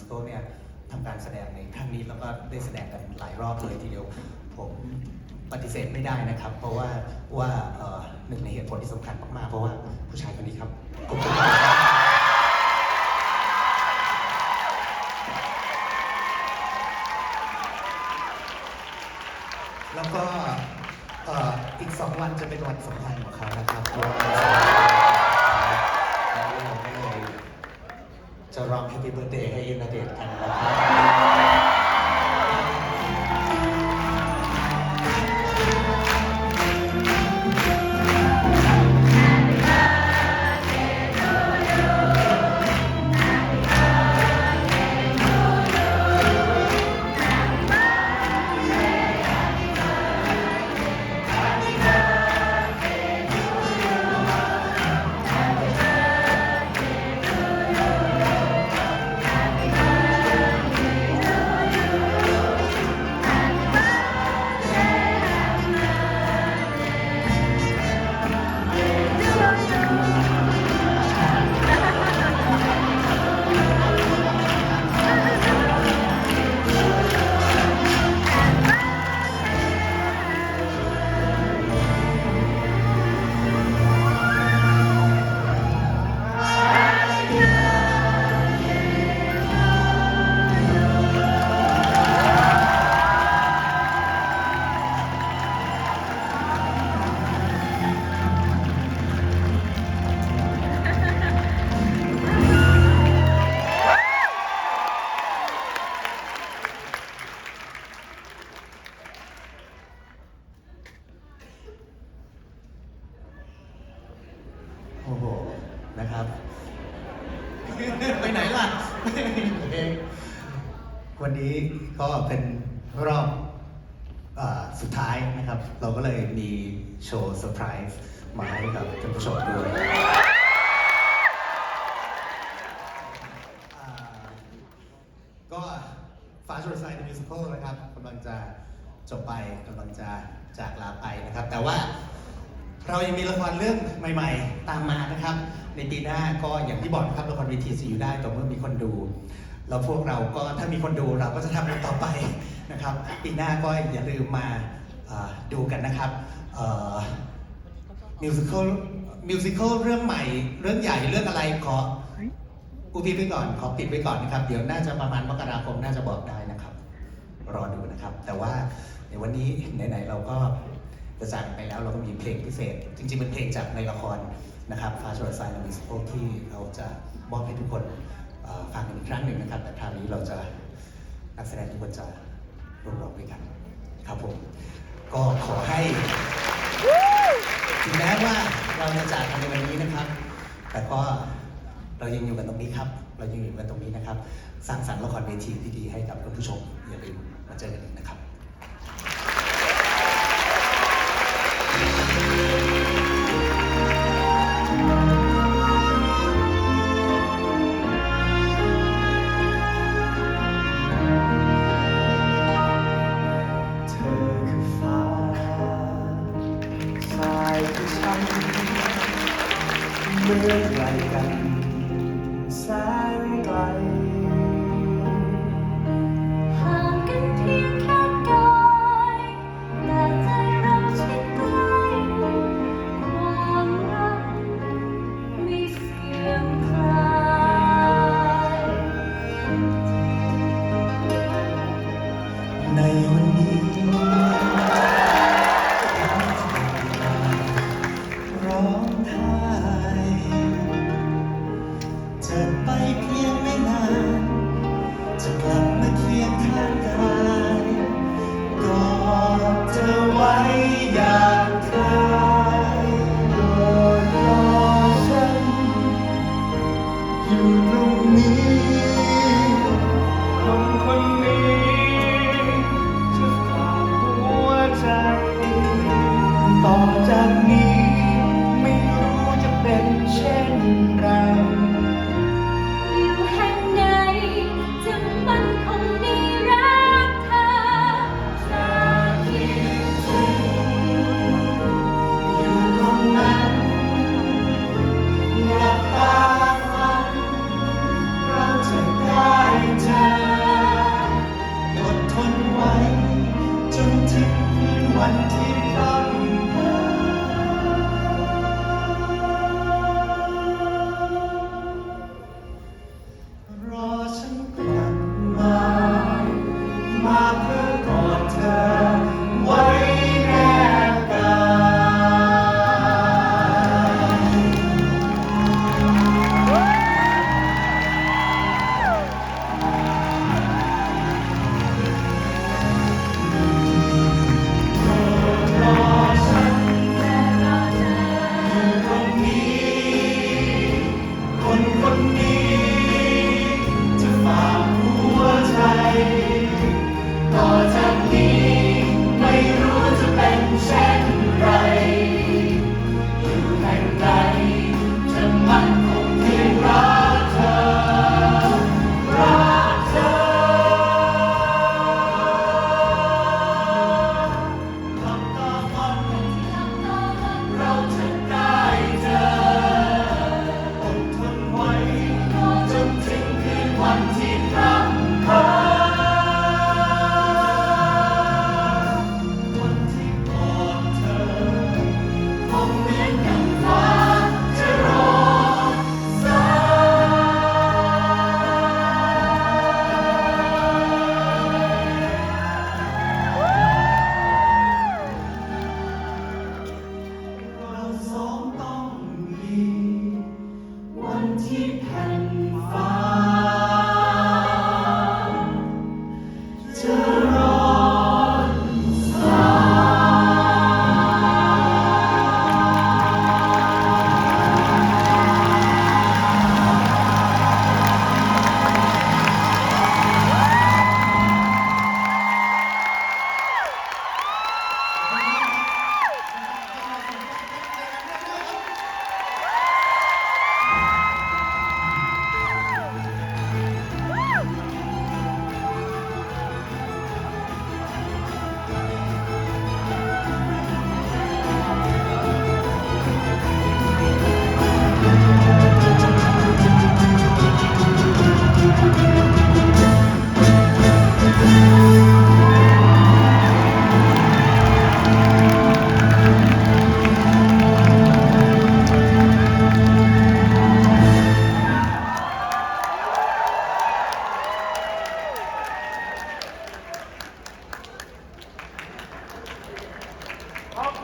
ฟ้าชนไซมิสิคลเนี่ยทำการแสดงในครั้งนี้แล้วก็ได้แสดงกันหลายรอบเลยทีเดียวผมปฏิเสธไม่ได้นะครับ เพราะว่าว่าหนึ่งในเหตุผลที่สำคัญมากๆเพราะว่าผู้ชายคนนี้ครับแล้วก็อีกสองวันจะเป็นวันสำคัญของเขานะครับ Happy Birthday ให้ณเดชน์กันนะครับ โชว์เซอร์ไพรส์มาให้กับท่านผู้ชมด้วยอ่าก็ฟาช r ร์ไซด์มิวสิควลนะครับกำลังจะจบไปกำลังจะจากลาไปนะครับ แต่ว่าเรายังมีละครเรื่องใหม่ ๆ ตามมานะครับ ในปีหน้าก็อย่างที่บอกนะครับละครเวทีจะอยู่ได้ต่อเมื่อมีคนดูแล้วพวกเราก็ถ้ามีคนดูเราก็จะทำกันต่อไปนะครับ ปีหน้าก็อย่าลืมมาดูกันนะครับ มิวสิควลมิวสิควลเรื่องใหม่เรื่องใหญ่เรื่องอะไรขออุบอิบไว้ก่อนขอปิดไว้ก่อนนะครับ เดี๋ยวน่าจะประมาณมกราคมน่าจะบอกได้นะครับ รอดูนะครับ แต่ว่าในวันนี้ไหนๆเราก็จะจากไปแล้วเราก็มีเพลงพิเศษ จริงๆเป็นเพลงจากในละครนะครับฟาชวร์ไซน์มิสโกที่เราจะมอบให้ทุกคนฟังอีกครั้งหนึ่งนะครับ แต่คราวนี้เราจะนักแสดงทุกคนจะร่วมร้องด้วยกันครับผม ก็ขอให้ ถึงแม้ว่าเราจะจากกันในวันนี้นะครับ แต่ก็เรายังอยู่กันตรงนี้ครับ เรายังอยู่กันตรงนี้นะครับ สร้างสรรค์ละครเวทีที่ดีให้กับคุณผู้ชมอย่าลืมมาเจอกันอีกนะครับ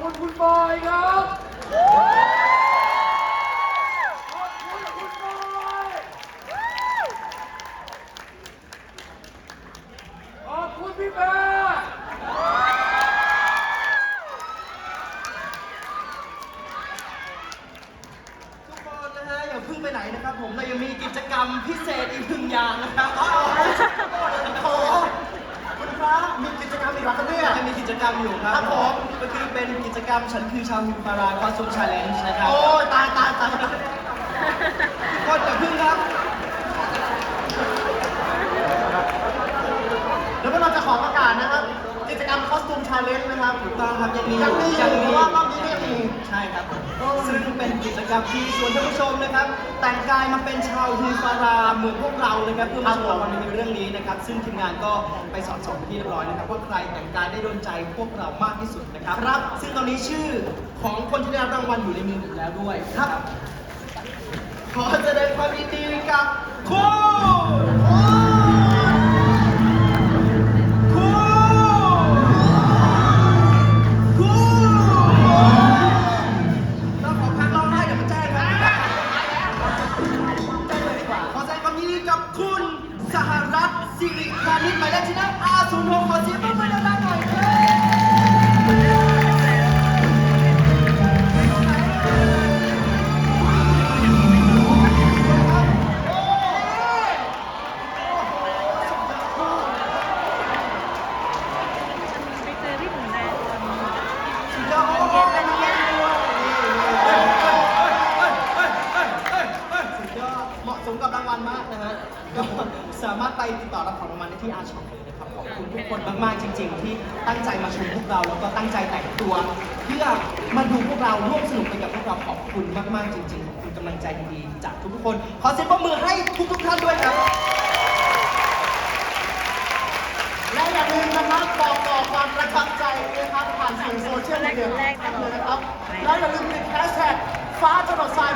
คุณคุณบอยครับขอบคุณคุณบอยขอบคุณพี่แม่ทุกคนนะฮะอย่าเพิ่งไปไหนนะครับผมเรายังมีกิจกรรมพิเศษอีกหนึ่งอย่างนะครับขอ โหคุณพระมีกิจกรรมอีกแล้วครับเนี่ยจะมีกิจกรรมอยู่ครับครับผม ก็คือเป็นกิจกรรมฉันคือชาวฮิมพาราคอสตูมชาเลนจ์นะครับโอ้ยตายตายตายทุกคนอย่าพึ่งครับ แล้วพวกเราจะขอประกาศนะครับ กิจกรรมคอสตูมชาเลนจ์นะครับถูกต้องครับยังมียังมีอยู่เพราะว่ารอบนี้ก็ยังมี ใช่ครับ ซึ่งเป็นกิจกรรมที่ชวนท่านผู้ชมนะครับ แต่งกายมาเป็นชาวฮิมฟาราเหมือนพวกเรานะครับเพื่อมาชมรางวัลในเรื่องนี้นะครับ ซึ่งทีมงานก็ไปสอนสอนไปที่เรียบร้อยนะครับว่าใครแต่งกายได้โดนใจพวกเรามากที่สุดนะครับครับซึ่งตอนนี้ชื่อของคนที่ได้รับรางวัลอยู่ในมือผมแล้วด้วยครับ ขอแสดงความยินดีกับคุณ นั่งอ ใจแต่งตัว เพื่อมาดูพวกเราร่วมสนุกไปกับพวกเราขอบคุณมากๆจริงๆขอบคุณกำลังใจดีๆจากทุกๆคน ขอเสียงปรบมือให้ทุกๆท่านด้วยครับ และอย่าลืมนะครับบอกต่อความประทับใจนะครับผ่านสื่อโซเชียลมีเดียเลยนะครับ และอย่าลืมติดแฮชแท็กฟ้าถนนทราย